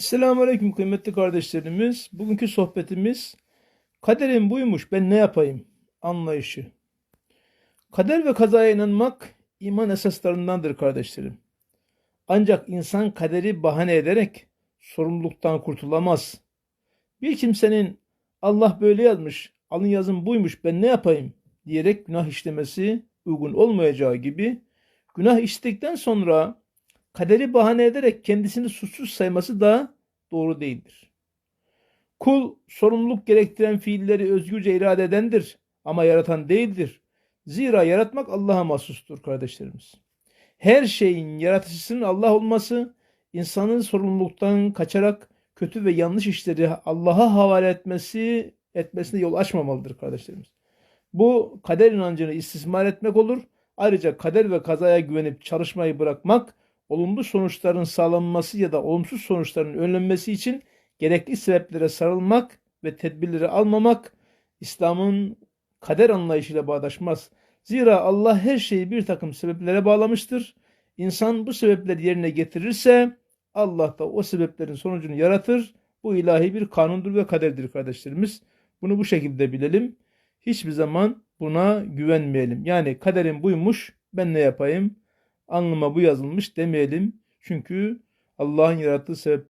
Selamun Aleyküm kıymetli kardeşlerimiz. Bugünkü sohbetimiz kaderim buymuş ben ne yapayım anlayışı. Kader ve kazaya inanmak iman esaslarındandır kardeşlerim. Ancak insan kaderi bahane ederek sorumluluktan kurtulamaz. Bir kimsenin Allah böyle yazmış, alın yazım buymuş ben ne yapayım diyerek günah işlemesi uygun olmayacağı gibi günah işledikten sonra kaderi bahane ederek kendisini suçsuz sayması da doğru değildir. Kul sorumluluk gerektiren fiilleri özgürce irade edendir ama yaratan değildir. Zira yaratmak Allah'a mahsustur kardeşlerimiz. Her şeyin yaratıcısının Allah olması, insanın sorumluluktan kaçarak kötü ve yanlış işleri Allah'a havale etmesi etmesine yol açmamalıdır kardeşlerimiz. Bu kader inancını istismar etmek olur. Ayrıca kader ve kazaya güvenip çalışmayı bırakmak olumlu sonuçların sağlanması ya da olumsuz sonuçların önlenmesi için gerekli sebeplere sarılmak ve tedbirleri almamak İslam'ın kader anlayışıyla bağdaşmaz. Zira Allah her şeyi bir takım sebeplere bağlamıştır. İnsan bu sebepleri yerine getirirse Allah da o sebeplerin sonucunu yaratır. Bu ilahi bir kanundur ve kaderdir kardeşlerimiz. Bunu bu şekilde bilelim. Hiçbir zaman buna güvenmeyelim. Yani kaderim buymuş ben ne yapayım? Alnıma bu yazılmış demeyelim. Çünkü Allah'ın yarattığı sebep